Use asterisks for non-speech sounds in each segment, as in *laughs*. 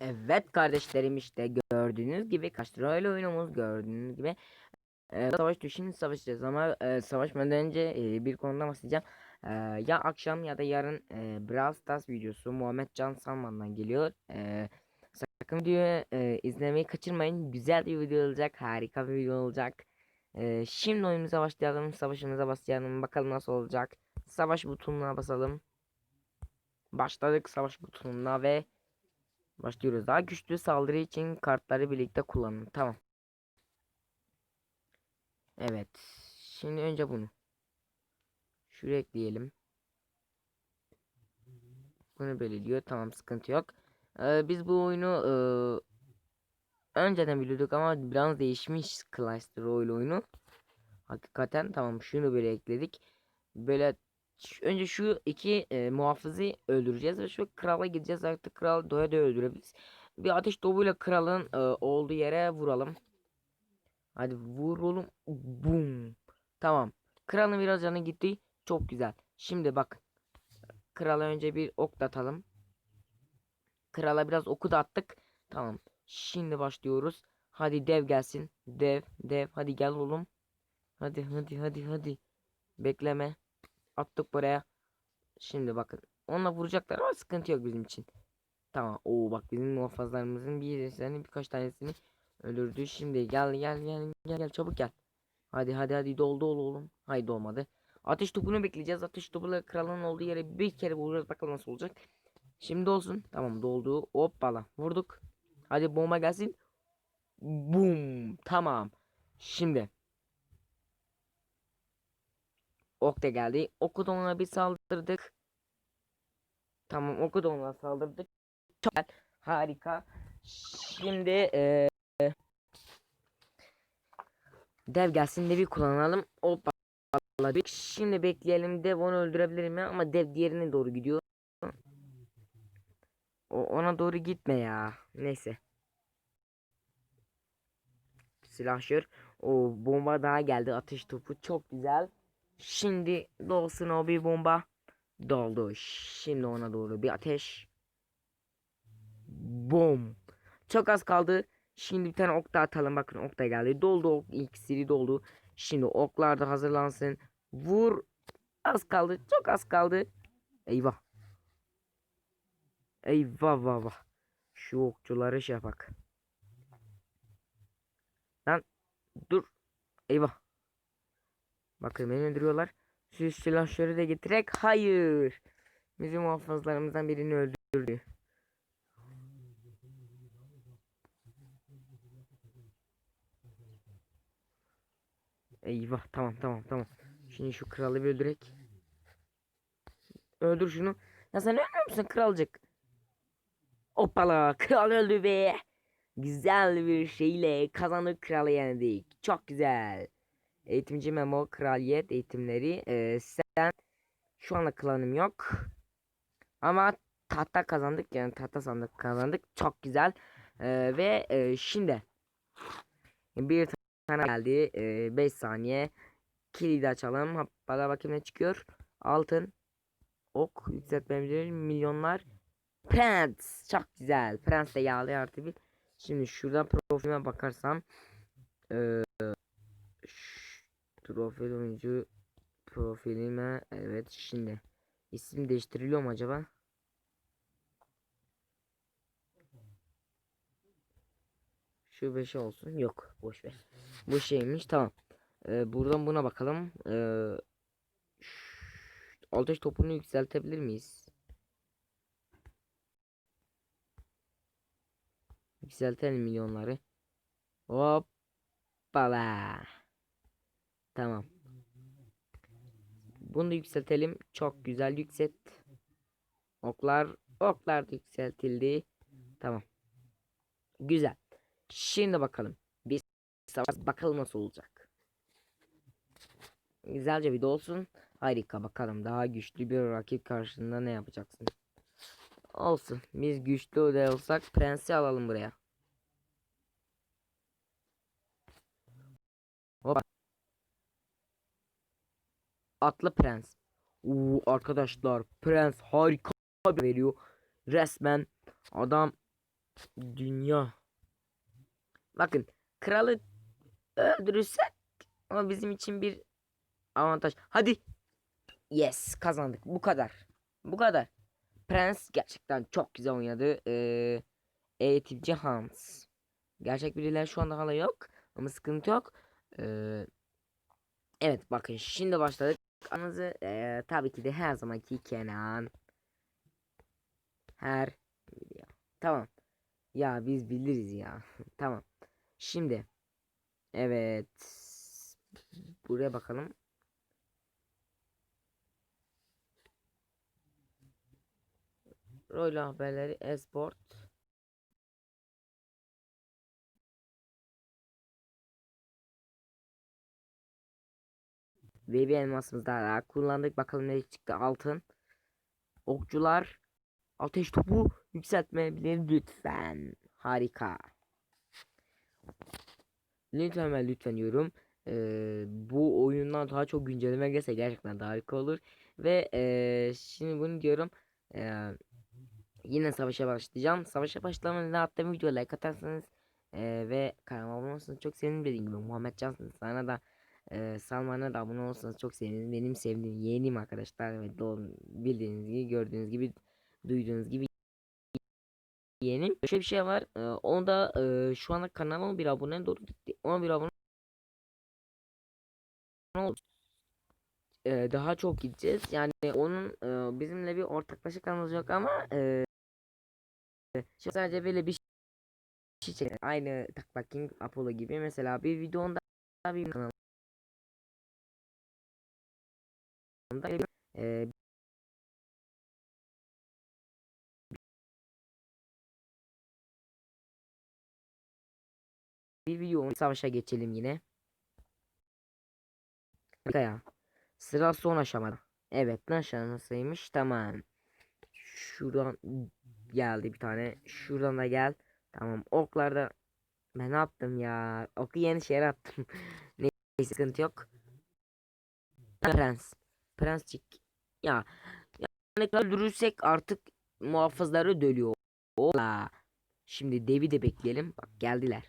Evet kardeşlerim işte gördüğünüz gibi Castroil oyunumuz gördüğünüz gibi e, savaş düşün savaşacağız ama e, savaşmadan önce e, bir konuda bahsedeceğim. E, ya akşam ya da yarın e, Brawl Stars videosu Muhammed Can Salman'dan geliyor. E, sakın videoyu e, izlemeyi kaçırmayın. Güzel bir video olacak. Harika bir video olacak. E, şimdi oyunumuza başlayalım. Savaşımıza başlayalım. Bakalım nasıl olacak. Savaş butonuna basalım. Başladık savaş butonuna ve Başlıyoruz. Daha güçlü saldırı için kartları birlikte kullanın. Tamam. Evet. Şimdi önce bunu. Şuraya ekleyelim. Bunu böyle diyor. Tamam sıkıntı yok. Ee, biz bu oyunu ee, önceden biliyorduk ama biraz değişmiş Clash Royale oyunu. Hakikaten tamam şunu böyle ekledik. Böyle önce şu iki e, muhafızı öldüreceğiz ve şu krala gideceğiz artık kral doya doya öldürebiliriz. Bir ateş topuyla kralın e, olduğu yere vuralım. Hadi vuralım. Bum. Tamam. Kralın biraz canı gitti. Çok güzel. Şimdi bakın. Krala önce bir ok da atalım. Krala biraz oku da attık. Tamam. Şimdi başlıyoruz. Hadi dev gelsin. Dev, dev. Hadi gel oğlum. Hadi, hadi, hadi, hadi. Bekleme. Attık buraya. Şimdi bakın. Onunla vuracaklar ama sıkıntı yok bizim için. Tamam. Oo bak bizim muhafızlarımızın birisini birkaç tanesini öldürdü. Şimdi gel gel gel gel gel çabuk gel. Hadi hadi hadi doldu ol oğlum. Haydi olmadı. Ateş topunu bekleyeceğiz. Ateş topuyla kralın olduğu yere bir kere vuracağız bakalım nasıl olacak. Şimdi olsun. Tamam doldu. Hoppala. Vurduk. Hadi bomba gelsin. Boom. Tamam. Şimdi. Ok da geldi. Oku da ona bir saldırdık. Tamam oku da ona saldırdık. Çok güzel. Harika. Şimdi eee dev gelsin devi kullanalım. Hoppa. Şimdi bekleyelim dev onu öldürebilir mi? Ama dev diğerine doğru gidiyor. O ona doğru gitme ya. Neyse. Silahşör. O bomba daha geldi. Ateş topu çok güzel. Şimdi dolsun o bir bomba. Doldu. Şimdi ona doğru bir ateş. Bom. Çok az kaldı. Şimdi bir tane ok da atalım. Bakın ok da geldi. Doldu ok. İkisi doldu. Şimdi oklar da hazırlansın. Vur. Az kaldı. Çok az kaldı. Eyvah. Eyvah vah vah. Şu okçuları şey yapak. Lan dur. Eyvah. Bakın beni öldürüyorlar. Şu silahları da getirerek hayır. Bizim muhafızlarımızdan birini öldürdü. Eyvah tamam tamam tamam. Şimdi şu kralı bir öldürek. Öldür şunu. Ya sen ölmüyor musun kralcık? Hoppala kral öldü be. Güzel bir şeyle kazanıp kralı yendik. Çok güzel. Eğitimci Memo kraliyet eğitimleri. Ee, sen şu anda klanım yok. Ama tahta kazandık yani tahta sandık kazandık. Çok güzel. Ee, ve e, şimdi bir tane geldi. 5 saniye. Kilidi açalım. Hoppala bakayım ne çıkıyor. Altın. Ok yükseltmemiz milyonlar. Prens. Çok güzel. Prens de yağlı artı bir. Şimdi şuradan profilime bakarsam. Eee Profil oyuncu profilime evet şimdi isim değiştiriliyor mu acaba? Şu beşe olsun. Yok. Boş ver. Bu şeymiş. Tamam. Ee, buradan buna bakalım. Ee, ateş topunu yükseltebilir miyiz? Yükseltelim milyonları. Hoppala. Tamam. Bunu da yükseltelim. Çok güzel yükselt. Oklar, oklar da yükseltildi. Tamam. Güzel. Şimdi bakalım. Bir savaş bakalım nasıl olacak. Güzelce bir de olsun. Harika bakalım. Daha güçlü bir rakip karşısında ne yapacaksın? Olsun. Biz güçlü de olsak prensi alalım buraya. Atlı Prens. Oo, arkadaşlar Prens harika bir veriyor. Resmen adam Dünya. Bakın kralı öldürürsek ama bizim için bir avantaj. Hadi. Yes kazandık. Bu kadar. Bu kadar. Prens gerçekten çok güzel oynadı. Ee, eğitimci Hans. Gerçek biriler şu anda hala yok. Ama sıkıntı yok. Ee, evet bakın şimdi başladık. Anızı ee, tabii ki de her zamanki Kenan. Her video. Tamam. Ya biz biliriz ya. *laughs* tamam. Şimdi. Evet. Buraya bakalım. Rol haberleri esport. Ve bir elmasımız daha kullandık. Bakalım ne çıktı altın. Okçular. Ateş topu yükseltmeyebilir lütfen. Harika. Lütfen ve lütfen diyorum. Ee, bu oyundan daha çok güncelleme gelse gerçekten harika olur. Ve ee, şimdi bunu diyorum. Ee, yine savaşa başlayacağım. Savaşa başlamadan attığım videoya like atarsanız ee, ve kanalıma abone olursanız çok sevinirim dediğim gibi. Muhammed Cansın sana da ee, Salman'a da abone olursanız çok sevinirim. Benim sevdiğim yeğenim arkadaşlar ve doğru bildiğiniz gibi gördüğünüz gibi duyduğunuz gibi yeğenim. Şöyle bir şey var. Ee, onda e, şu anda kanala bir abone doğru gitti. 11 abone oldu. Ee, daha çok gideceğiz. Yani onun e, bizimle bir ortaklaşa kanalımız yok ama e, sadece böyle bir şey. Aynı Takla King Apollo gibi mesela bir videonda bir kanal e, bir video savaşa geçelim yine. Ya. Sıra son aşamada. Evet ne aşamasıymış tamam. Şuradan geldi bir tane. Şuradan da gel. Tamam oklarda ben ne yaptım ya? Oku yeni şehre attım. *laughs* Neyse sıkıntı yok. Prens. Prenscik. Ya. Yani öldürürsek artık muhafızları dölüyor. Ola. Şimdi devi de bekleyelim. Bak geldiler.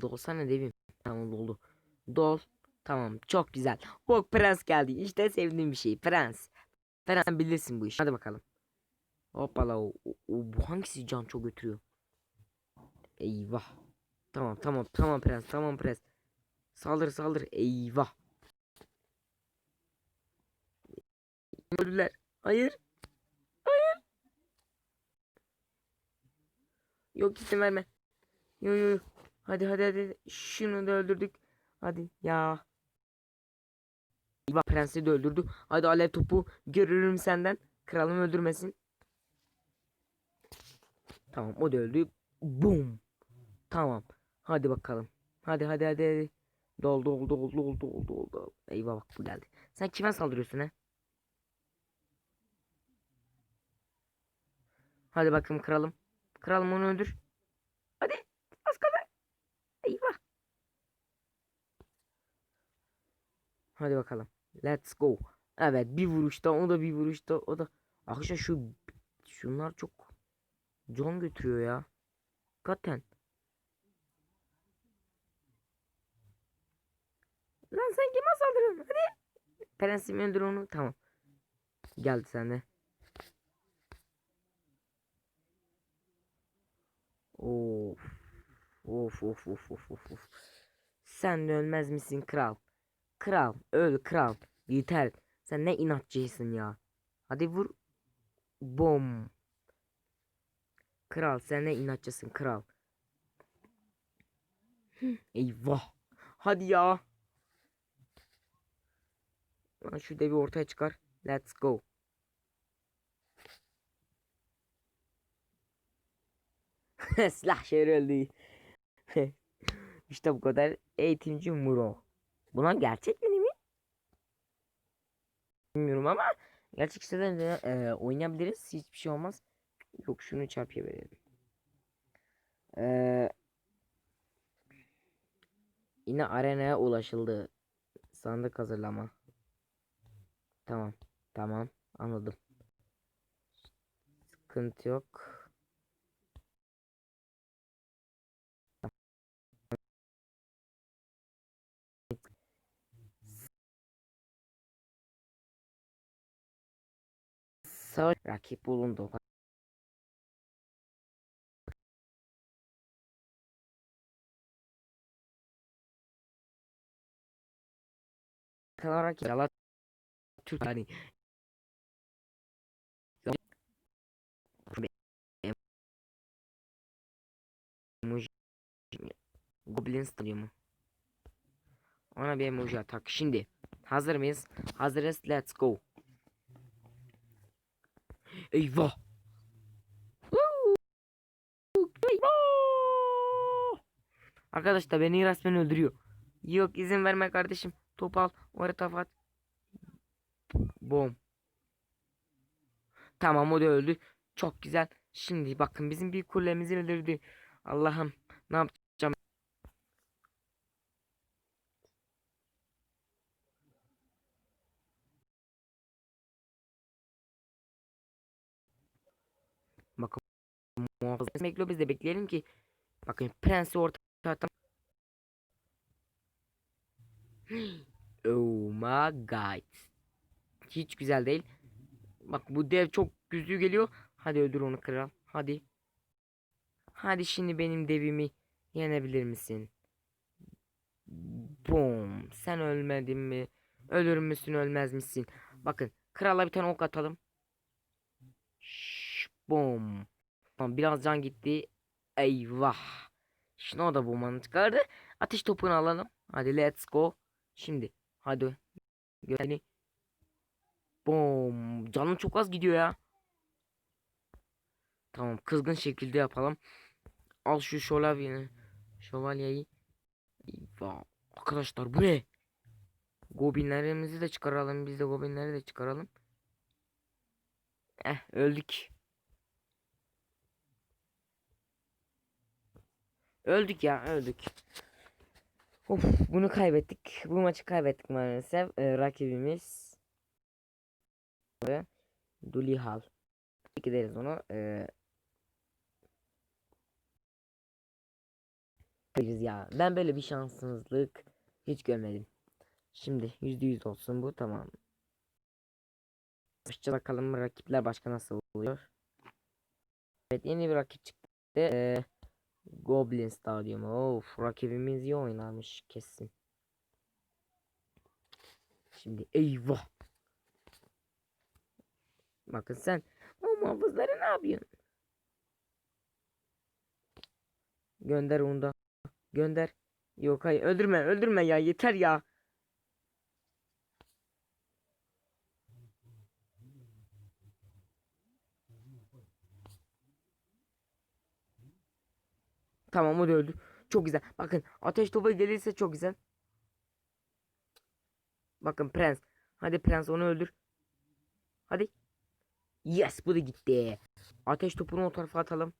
Dolsana devim. Tamam doldu. Dol. Tamam çok güzel. Bak prens geldi. İşte sevdiğim bir şey. Prens. Prens bilirsin bu işi. Hadi bakalım. Hoppala o, o bu hangisi can çok götürüyor? Eyvah. Tamam tamam tamam prens tamam prens. Saldır saldır eyvah. Öldüler. Hayır. Hayır. Yok izin verme. Yo yo yo. Hadi hadi hadi. Şunu da öldürdük. Hadi ya. Eyvah prensi de öldürdü. Hadi alev topu görürüm senden. Kralımı öldürmesin. Tamam o da öldü. Boom. Tamam. Hadi bakalım. Hadi hadi hadi. hadi. Doldu oldu oldu oldu oldu oldu. Eyvah bak bu geldi. Sen kime saldırıyorsun he? Hadi bakalım kralım. Kralım onu öldür. Hadi. Az kaldı. Eyvah. Hadi bakalım. Let's go. Evet bir vuruşta o da bir vuruşta o da. Arkadaşlar şu şunlar çok can götürüyor ya. Hakikaten. Lan sen kime saldırıyorsun? Hadi. Prensimi öldür onu. Tamam. Geldi sende. Of. Of of of of of of. Sen de ölmez misin kral? Kral öl kral. Yeter. Sen ne inatçıysın ya. Hadi vur. Bom. Kral sen ne inatçısın kral. Eyvah. Hadi ya. Lan şu devi ortaya çıkar. Let's go. *laughs* Silah şehri öldü. *laughs* işte bu kadar eğitimci Muro. Buna gerçek mi mi? Bilmiyorum ama gerçek siteden de e, oynayabiliriz. Hiçbir şey olmaz. Yok şunu çarpıya verelim. Ee, yine arenaya ulaşıldı. Sandık hazırlama. Tamam. Tamam. Anladım. Sıkıntı yok. Savaş rakip bulundu. Kalarak yalat Türk emoji Goblin Stadyumu. Ona bir emoji atak. Şimdi hazır mıyız? Hazırız. Let's go. Eyvah. Arkadaşlar beni resmen öldürüyor. Yok izin verme kardeşim. Top al. Oraya tarafa at. Bom. Tamam o da öldü. Çok güzel. Şimdi bakın bizim bir kulemizi öldürdü. Allah'ım ne yapacağım? Bakın muhafız bekliyor biz de bekleyelim ki bakın prensi ortaya atalım. *gasps* Oh my god. Hiç güzel değil. Bak bu dev çok güçlü geliyor. Hadi öldür onu kral. Hadi. Hadi şimdi benim devimi yenebilir misin? Boom. Sen ölmedin mi? Ölür müsün ölmez misin? Bakın krala bir tane ok atalım. Şş, Boom. Tamam biraz can gitti. Eyvah. Şimdi o da bombanı çıkardı. Ateş topunu alalım. Hadi let's go. Şimdi hadi. Yani Bom. Canım çok az gidiyor ya. Tamam kızgın şekilde yapalım. Al şu şövalyeyi. Şövalyeyi. Arkadaşlar bu ne? Goblinlerimizi de çıkaralım. Biz de goblinleri de çıkaralım. Eh öldük. Öldük ya öldük. Of bunu kaybettik. Bu maçı kaybettik maalesef. Ee, rakibimiz Dulihal. Gideriz onu. Ee, ya. Ben böyle bir şanssızlık hiç görmedim. Şimdi yüzde yüz olsun bu tamam. Hoşça bakalım rakipler başka nasıl oluyor. Evet yeni bir rakip çıktı. Ee, Goblin Stadyumu. Of rakibimiz iyi oynarmış kesin. Şimdi eyvah. Bakın sen o muhafızları ne yapıyorsun? Gönder onu da. Gönder. Yok hayır öldürme öldürme ya yeter ya. Tamam o da öldü. Çok güzel. Bakın ateş topu gelirse çok güzel. Bakın prens. Hadi prens onu öldür. Hadi. Yes bu da gitti. Ateş topunu o tarafa atalım.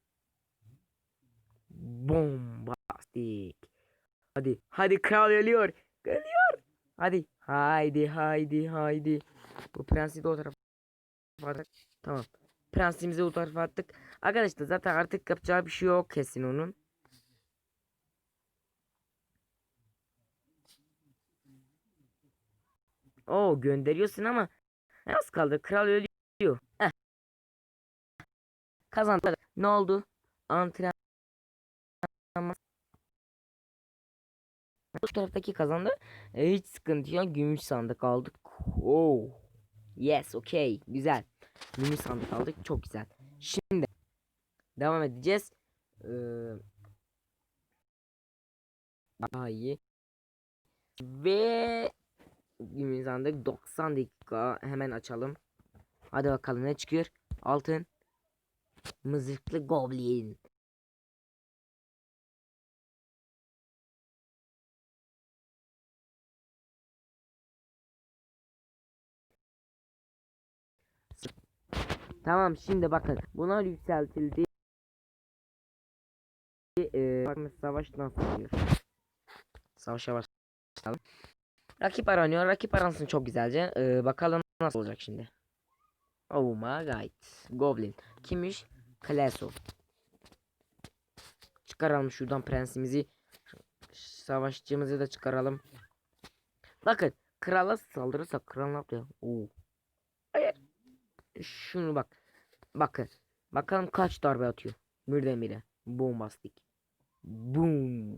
Bombastik. Hadi. Hadi kral geliyor. Geliyor. Hadi. Haydi haydi haydi. Bu prensi de o tarafa attık. Tamam. Prensimizi o tarafa attık. Arkadaşlar zaten artık yapacağı bir şey yok kesin onun. Oo gönderiyorsun ama az kaldı. Kral ölüyor. Heh. Kazandı. Ne oldu? Antrenman. Bu taraftaki kazandı. E, hiç sıkıntı yok. Gümüş sandık aldık. Oh. Yes, okay. Güzel. Gümüş sandık aldık. Çok güzel. Şimdi devam edeceğiz. Ee, daha iyi. Ve gümüş sandık 90 dakika hemen açalım. Hadi bakalım ne çıkıyor? Altın. Mızıklı goblin. Tamam şimdi bakın bunlar yükseltildi. Ee, savaş nasıl oluyor? Savaşa başlayalım. Rakip aranıyor. Rakip aransın çok güzelce. Ee, bakalım nasıl olacak şimdi. Oh my god. Goblin. Kimmiş? Kleso. Çıkaralım şuradan prensimizi. Savaşçımızı da çıkaralım. Bakın. Krala saldırırsa kral ne yapıyor? Oo. Hayır. Şunu bak. Bakın. Bakalım kaç darbe atıyor. Birdenbire. Bombastik. Boom.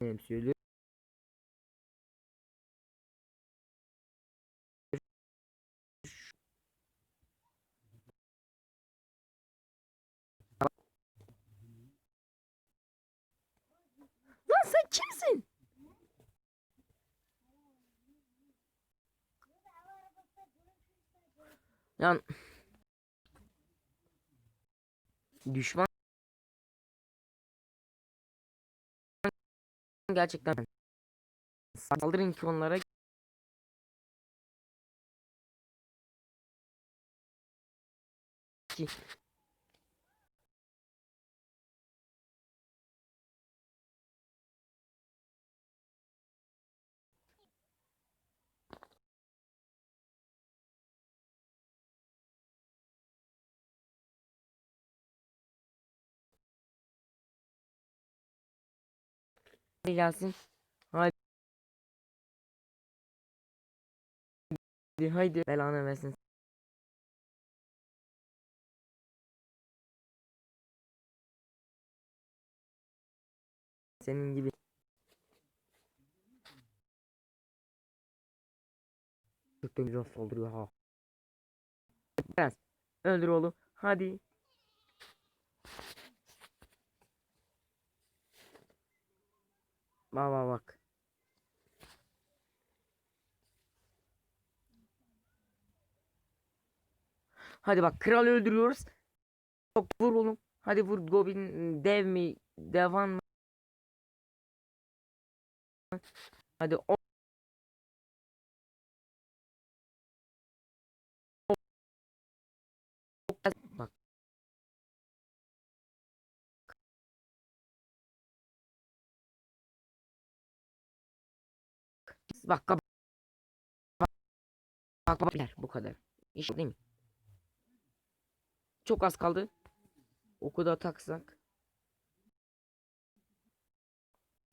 Söylüyorum. Lan sen kimsin? Lan düşman gerçekten saldırın ki onlara. Ki gelsin. Haydi. Haydi. Belanı versin. Senin gibi. Çok da güzel saldırıyor ha. Öldür oğlum. Hadi. Bak bak. Hadi bak kral öldürüyoruz. Yok vur oğlum. Hadi vur Goblin dev mi? Devan mı? Hadi Bak bak bak bak bu kadar. İş değil mi? Çok az kaldı. Oku da taksak.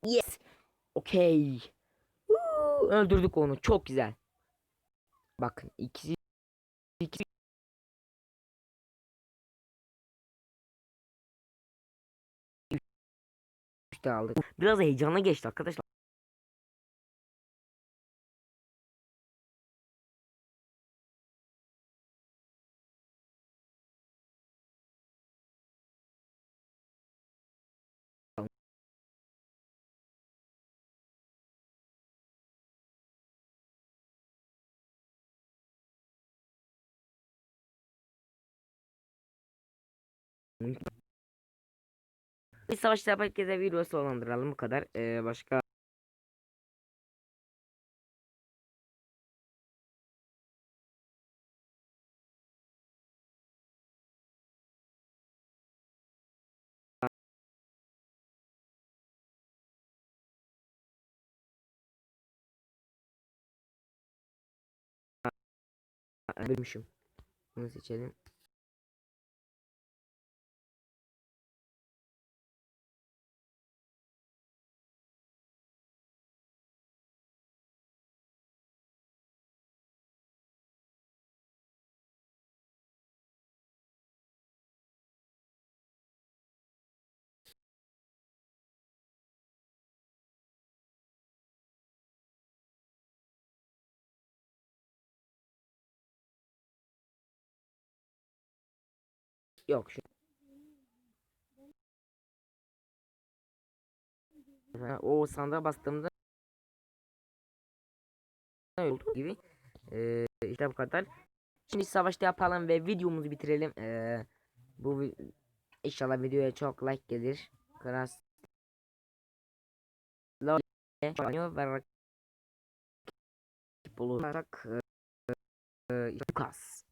Yes. Okey. Öldürdük onu. Çok güzel. Bakın ikisi ikisi aldık. Biraz heyecanlı geçti arkadaşlar. Bir savaşta herkese video sonlandıralım bu kadar. Ee, başka bölmüşüm. Bunu seçelim. Yok şu. O sandığa bastığımda oldu gibi. Ee, işte bu kadar. Şimdi savaşta yapalım ve videomuzu bitirelim. Ee, bu inşallah videoya çok like gelir. Kras ve rakip olarak e, e, Lucas.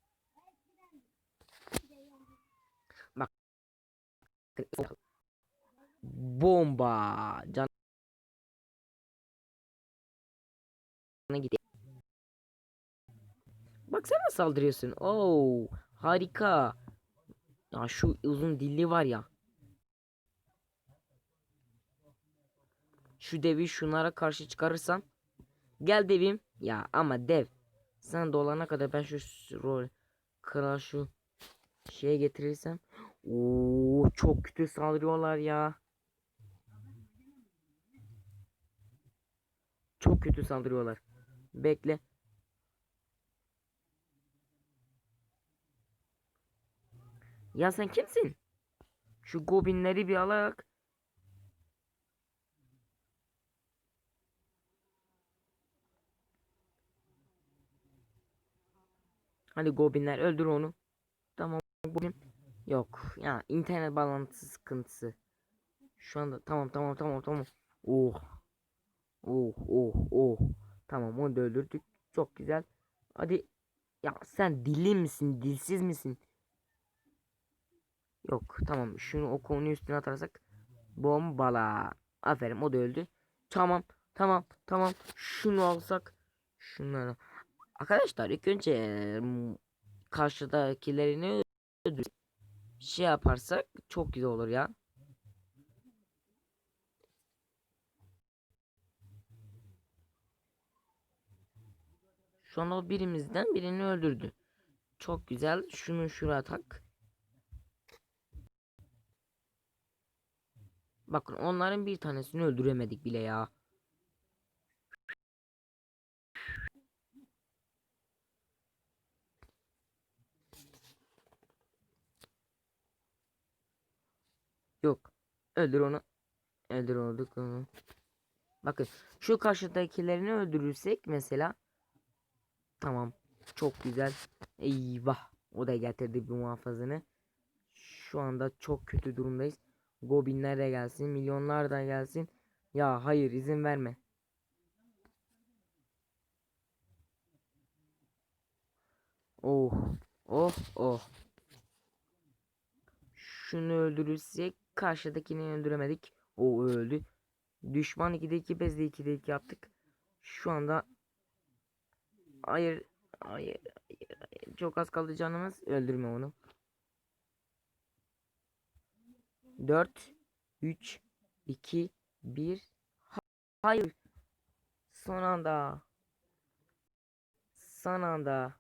Bomba. Can gidiyor. Bak sen nasıl saldırıyorsun. Oo, harika. Ya şu uzun dilli var ya. Şu devi şunlara karşı çıkarırsam. Gel devim. Ya ama dev. Sen dolana kadar ben şu rol kral şu şeye getirirsem. Oo çok kötü saldırıyorlar ya. Çok kötü saldırıyorlar. Bekle. Ya sen kimsin? Şu gobinleri bir alarak. Hadi gobinler öldür onu. Tamam gobin. Yok ya internet bağlantısı sıkıntısı. Şu anda tamam tamam tamam tamam. Oh. Oh oh oh. Tamam onu da öldürdük. Çok güzel. Hadi. Ya sen dilli misin? Dilsiz misin? Yok tamam şunu o konuyu üstüne atarsak bombala. Aferin o da öldü. Tamam tamam tamam şunu alsak şunları. Arkadaşlar ilk önce karşıdakilerini öldür şey yaparsak çok güzel olur ya. Şu an o birimizden birini öldürdü. Çok güzel. Şunu şuraya tak. Bakın onların bir tanesini öldüremedik bile ya. Yok. Öldür onu. Öldür onu. onu. Bakın şu karşıdakilerini öldürürsek mesela tamam çok güzel. Eyvah. O da getirdi bir muhafazını. Şu anda çok kötü durumdayız. Gobinler de gelsin, milyonlar da gelsin. Ya hayır izin verme. Oh, oh, oh. Şunu öldürürsek karşıdakini öldüremedik. O öldü. Düşman 2'de 2 biz de 2'de 2 yaptık. Şu anda hayır, hayır, hayır, hayır. Çok az kaldı canımız. Öldürme onu. 4 3 2 1 Hayır. Son anda. Son anda.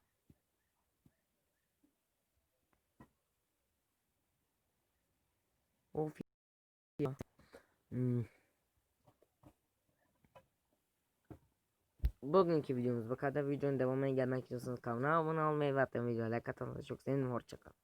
Of ya. Hmm. Bugünkü videomuz bu kadar. Videonun devamına gelmek istiyorsanız kanala abone olmayı ve hatta videoya like atmanızı çok sevinirim. Hoşçakalın.